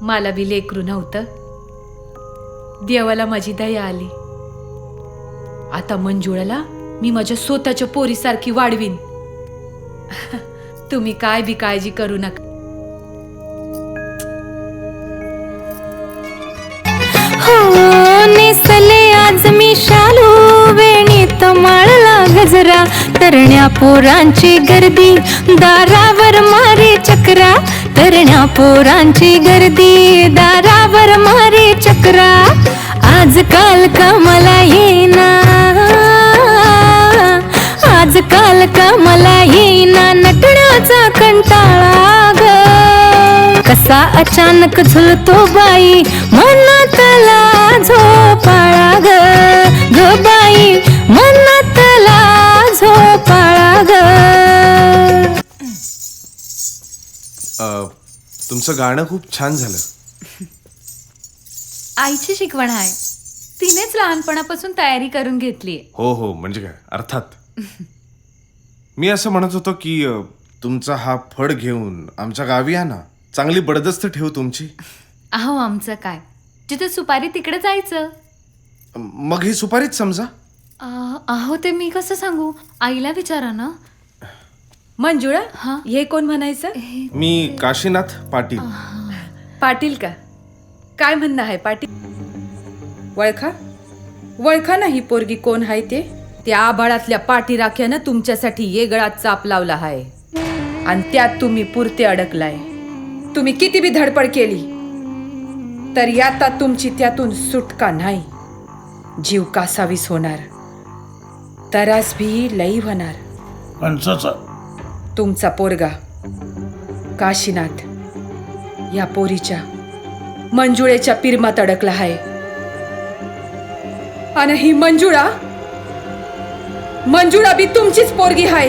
मला बी लेकरू नव्हतं. देवाला माझी दया आली. आता मंजुळाला मी माझ्या स्वतःच्या पोरीसारखी वाढवीन. तुम्ही काय बी काळजी करू नका. हो आज मी शालू वेणीत माळला गजरा तरण्या पोरांची गर्दी दारावर मा तरण्या पोरांची गर्दी दारावर मारे चक्रा. आजकाल का मला आजकाल का मला नटण्याचा कंटाळा ग. कसा अचानक झुलतो बाई मनातला झोपाळा तुमचं गाणं खूप छान झालं. आईची शिकवण आहे. तिनेच लहानपणापासून तयारी करून घेतली. हो हो म्हणजे काय? अर्थात. मी असं म्हणत होतो की अ, तुमचा हा फड घेऊन आमच्या गावी या ना. चांगली बडदस्त ठेवू तुमची. अहो आमचं काय? जिथे सुपारी तिकडे जायचं. मग ही सुपारीच समजा. अ, अहो ते मी कसं सांगू? आईला विचारा ना. मंजुळा हा? हे कोण म्हणायचं? मी काशीनाथ पाटील. पाटील का? काय म्हणणं आहे पाटील? वळखा? वळखा नाही पोरगी कोण आहे ते? त्या आभाळातल्या पाठी राख्यानं तुमच्यासाठी ये गळात चाप लावला आहे. आणि त्यात तुम्ही पुरते अडकलाय. तुम्ही किती बी धडपड केली तर आता तुमची त्यातून सुटका नाही. जीव कासावीस होणार. तरास भी लई होणार. तुमचा पोरगा. काशीनाथ या पोरीच्या मंजुळेच्या पिरमात अडकला आहे आणि ही मंजुळा मंजुळा बी तुमचीच पोरगी आहे